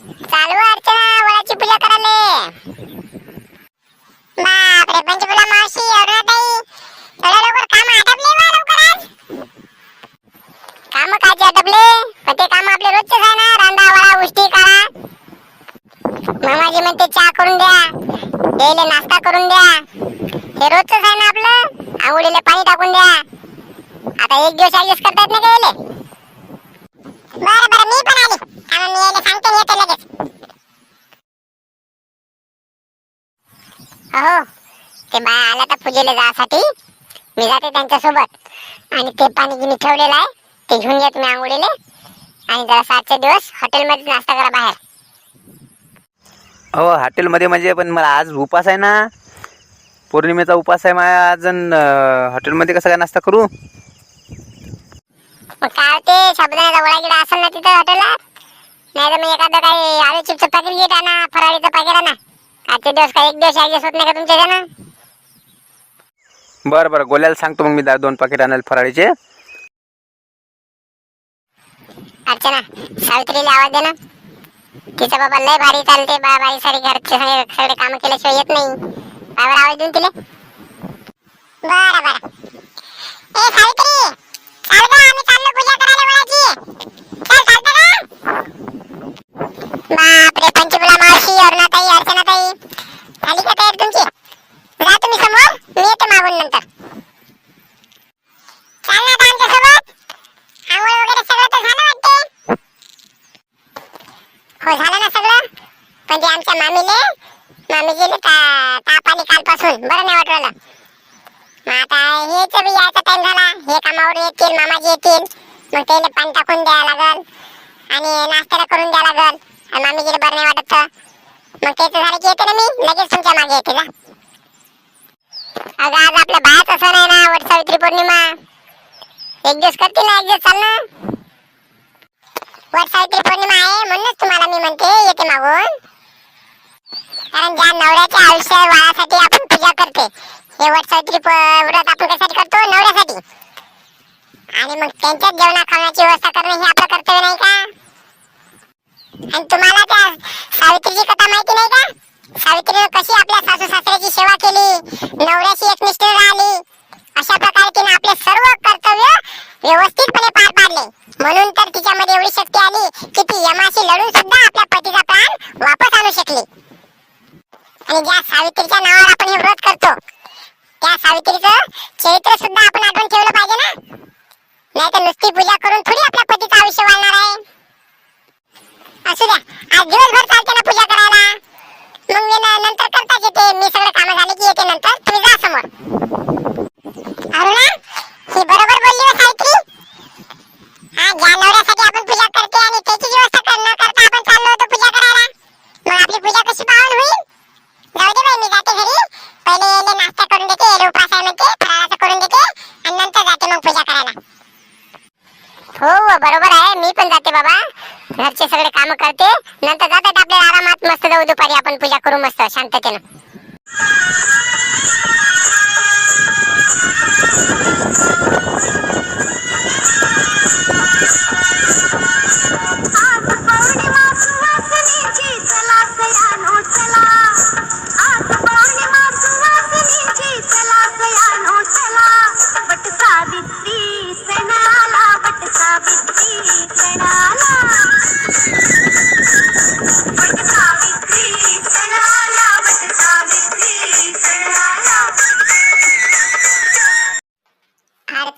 चालू अर्चना पूजा करायले मावशी एवढा ताई एवढ्या लवकर काम आटपले वा लवकर काम आटपले पण ते काम आपले रोजचे आहे ना. उष्टी काढा मामाजी म्हणते चहा करून द्या. द्यायला नाश्ता करून द्या. हे रोजच आहे ना आपलं. आंघोळीला पाणी टाकून द्या. आता एक दिवस ऍडजस्ट करता ना गेले अहो ते बाय आला तर पूजेला जासाठी मी जाते त्यांच्यासोबत आणि ते पाणी गिनी ठेवलेलं आहे. ते घेऊन या तुम्ही आंघोळीले. आणि जरा सातचे दिवस हॉटेलमध्ये नाश्ता करा बाहेर. हो हॉटेलमध्ये म्हणजे पण मला आज उपास आहे ना. पौर्णिमेचा उपास आहे माझ्या आज अन, अं, हॉटेलमध्ये कसं काय नाश्ता करू? मग काय ते साबुदाण्याचा वडा गिडा असेल ना तिथं हॉटेलला नाही तर मग एखादं काही आलू चिप्सचं पॅकेट घेत आणा फराळीचं पॅकेट आणा. आजचे दिवस काय एक दिवस ऍडजस्ट होत नाही का तुमच्या ना बरं बरं गोल्याला सांगतो मग मी दा- दोन पाकिट आणायला फराळीचे. अर्चना सावित्रीला आवाज दे ना. तिचं बाबा लय भारी चालते बा भारी सारी घरचे सगळे सगळे कामं केल्याशिवाय येत नाही. बाबर आवाज देऊन तिले. बरं बरं. ए सावित्री चाल गं आम्ही चाललो पूजा करायला वडाची चल चालतं का पंचफुला मावशी अरुणाताई अर्चनाताई झाली का तयारी तुमची जा तुम्ही समोर मी मागून नंतर. चाल ना आमच्यासोबत. आंघोळ वगैरे सगळं तर झालं वाटते. हो झालं ना सगळं? पण ते आमच्या मामीले मामीजीले ताप आली कालपासून. बरं नाही वाटलं. मग आता हेच बी यायचा टाइम झाला. हे कामावर येतील मामाजी येतील. मग त्याला पाणी टाकून द्यावं लागल. आणि नाश्त्याला करून द्यावं लागल. मामीजीला बरं नाही वाटत. मग त्याचं झालं की येते ना मी. लगेच तुमच्या मागे येते ना अगं आज आपल्या बायाचा सण आहे ना वट सावित्री पौर्णिमा. एक दिवस करतील ना एक दिवस चाल ना वट सावित्री पौर्णिमा आहे म्हणूनच तुम्हाला मी म्हणते येते मागून. कारण ज्या नवऱ्याच्या आयुष्य वाळासाठी आपण पूजा करते हे वट सावित्री व्रत आपण कशासाठी करतो? नवऱ्यासाठी. आणि मग त्यांच्याच जेवणा खाण्याची व्यवस्था करणं हे आपलं कर्तव्य नाही का? आणि तुम्हाला त्या सावित्रीची कथा माहिती नाही का? सावित्रीने कशी आपल्या सासू सासऱ्याची सेवा केली? नवऱ्याशी एकनिष्ठ राहिली. अशा प्रकारे तिने आपले सर्व कर्तव्य व्यवस्थितपणे पार पाडले. म्हणून तर तिच्यामध्ये एवढी शक्ती आली की ती यमाशी लढून सुद्धा आपल्या पतीचा प्राण वापस आणू शकली. आणि ज्या सावित्रीच्या नावावर आपण हे व्रत करतो त्या सावित्रीचं चरित्र सुद्धा आपण आठवण ठेवलं पाहिजे ना नाही तर नुसती पूजा करून थोडी आपल्या पतीचं आयुष्य वाढणार आहे असू द्या आज दिवसभर चालते ना पूजा करायला मग मी न- नंतर करताच येते. मी सगळं कामं झाले की येते नंतर. तुम्ही जा समोर. अरुणा ही बरोबर बोलली हो सावित्री? हा ज्या नवऱ्यासाठी आपण पूजा करते आणि त्याची व्यवस्था करणं करता आपण चाललो होतो पूजा करायला. मग आपली पूजा कशी पाहून होईल? जाऊ दे बाई मी जाते घरी. पहिले येणे नाश्ता करून देते येणे उपास आहे म्हणते फराळाचं करून देते आणि नंतर जाते मग पूजा करायला. हो, हो बरोबर आहे. मी पण जाते बाबा. घरचे सगळे काम करते. नंतर जातात आपल्या आरामात मस्त जाऊ दुपारी. आपण पूजा करू मस्त शांततेनं.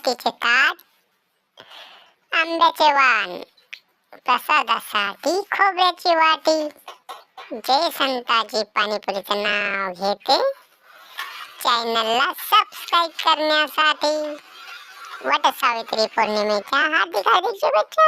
आरतीचे ताट आंब्याचे वाण प्रसादासाठी खोबऱ्याची वाटी. जय संताजी पाणीपुरीचं नाव घेते. चॅनलला सबस्क्राईब करण्यासाठी वट सावित्री पौर्णिमेच्या हार्दिक हार्दिक शुभेच्छा.